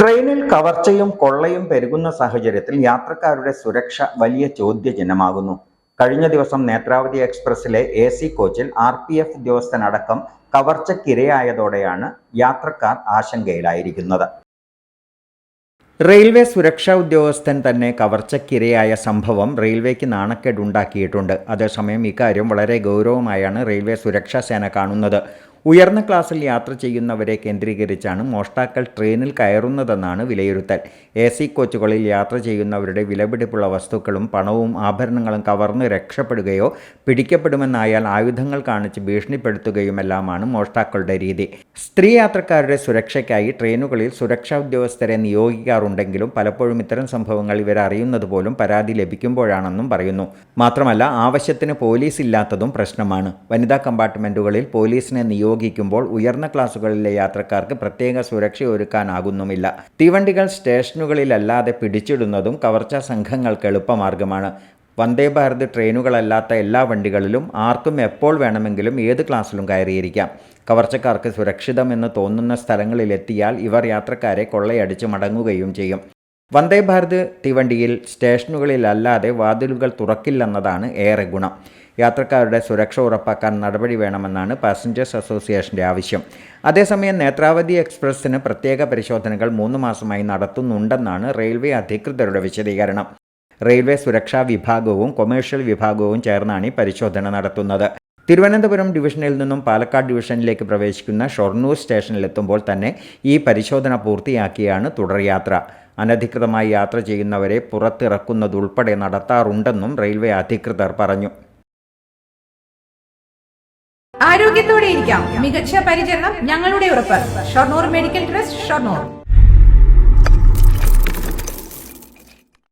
ട്രെയിനിൽ കവർച്ചയും കൊള്ളയും പെരുകുന്ന സാഹചര്യത്തിൽ യാത്രക്കാരുടെ സുരക്ഷ വലിയ ചോദ്യചിഹ്നമാകുന്നു. കഴിഞ്ഞ ദിവസം നേത്രാവതി എക്സ്പ്രസിലെ എ സി കോച്ചിൽ ആർ പി എഫ് ഉദ്യോഗസ്ഥനടക്കം കവർച്ചക്കിരയായതോടെയാണ് യാത്രക്കാർ ആശങ്കയിലായിരിക്കുന്നത്. റെയിൽവേ സുരക്ഷാ ഉദ്യോഗസ്ഥൻ തന്നെ കവർച്ചക്കിരയായ സംഭവം റെയിൽവേക്ക് നാണക്കേടുണ്ടാക്കിയിട്ടുണ്ട്. അതേസമയം ഇക്കാര്യം വളരെ ഗൗരവമായാണ് റെയിൽവേ സുരക്ഷാ സേന കാണുന്നത്. ഉയർന്ന ക്ലാസ്സിൽ യാത്ര ചെയ്യുന്നവരെ കേന്ദ്രീകരിച്ചാണ് മോഷ്ടാക്കൾ ട്രെയിനിൽ കയറുന്നതെന്നാണ് വിലയിരുത്തൽ. എ സി കോച്ചുകളിൽ യാത്ര ചെയ്യുന്നവരുടെ വിലപിടിപ്പുള്ള വസ്തുക്കളും പണവും ആഭരണങ്ങളും കവർന്ന് രക്ഷപ്പെടുകയോ പിടിക്കപ്പെടുമെന്നായാൽ ആയുധങ്ങൾ കാണിച്ച് ഭീഷണിപ്പെടുത്തുകയുമെല്ലാമാണ് മോഷ്ടാക്കളുടെ രീതി. സ്ത്രീ യാത്രക്കാരുടെ സുരക്ഷയ്ക്കായി ട്രെയിനുകളിൽ സുരക്ഷാ ഉദ്യോഗസ്ഥരെ നിയോഗിക്കാറുണ്ടെങ്കിലും പലപ്പോഴും ഇത്തരം സംഭവങ്ങൾ ഇവരറിയുന്നത് പോലും പരാതി ലഭിക്കുമ്പോഴാണെന്നും പറയുന്നു. മാത്രമല്ല ആവശ്യത്തിന് പോലീസ് ഇല്ലാത്തതും പ്രശ്നമാണ്. വനിതാ കമ്പാർട്ട്മെന്റുകളിൽ പോലീസിനെ നിയോഗിക്കുമ്പോൾ ഉയർന്ന ക്ലാസുകളിലെ യാത്രക്കാർക്ക് പ്രത്യേക സുരക്ഷ ഒരുക്കാനാകുന്നുമില്ല. തീവണ്ടികൾ സ്റ്റേഷനുകളിലല്ലാതെ പിടിച്ചിടുന്നതും കവർച്ചാ സംഘങ്ങൾക്ക് എളുപ്പമാർഗമാണ്. വന്ദേ ഭാരത് ട്രെയിനുകളല്ലാത്ത എല്ലാ വണ്ടികളിലും ആർക്കും എപ്പോൾ വേണമെങ്കിലും ഏത് ക്ലാസ്സിലും കയറിയിരിക്കാം. കവർച്ചക്കാർക്ക് സുരക്ഷിതമെന്ന് തോന്നുന്ന സ്ഥലങ്ങളിലെത്തിയാൽ ഇവർ യാത്രക്കാരെ കൊള്ളയടിച്ച് മടങ്ങുകയും ചെയ്യും. വന്ദേ ഭാരത് തീവണ്ടിയിൽ സ്റ്റേഷനുകളിലല്ലാതെ വാതിലുകൾ തുറക്കില്ലെന്നതാണ് ഏറെ ഗുണം. യാത്രക്കാരുടെ സുരക്ഷ ഉറപ്പാക്കാൻ നടപടി വേണമെന്നാണ് പാസഞ്ചേഴ്സ് അസോസിയേഷന്റെ ആവശ്യം. അതേസമയം നേത്രാവതി എക്സ്പ്രസ്സിന് പ്രത്യേക പരിശോധനകൾ മൂന്ന് മാസമായി നടത്തുന്നുണ്ടെന്നാണ് റെയിൽവേ അധികൃതരുടെ വിശദീകരണം. റെയിൽവേ സുരക്ഷാ വിഭാഗവും കൊമേഴ്ഷ്യൽ വിഭാഗവും ചേർന്നാണ് ഈ പരിശോധന നടത്തുന്നത്. തിരുവനന്തപുരം ഡിവിഷനിൽ നിന്നും പാലക്കാട് ഡിവിഷനിലേക്ക് പ്രവേശിക്കുന്ന ഷൊർണൂർ സ്റ്റേഷനിലെത്തുമ്പോൾ തന്നെ ഈ പരിശോധന പൂർത്തിയാക്കിയാണ് തുടർയാത്ര അനധികൃതമായി യാത്ര ചെയ്യുന്നവരെ പുറത്തിറക്കുന്നതുൾപ്പെടെ നടത്താറുണ്ടെന്നും റെയിൽവേ അധികൃതർ പറഞ്ഞു. ആരോഗ്യത്തോടെ ഇരിക്കാം. മികച്ച പരിചരണം ഞങ്ങളുടെ ഉറപ്പ്. Shoranur medical trust Shoranur.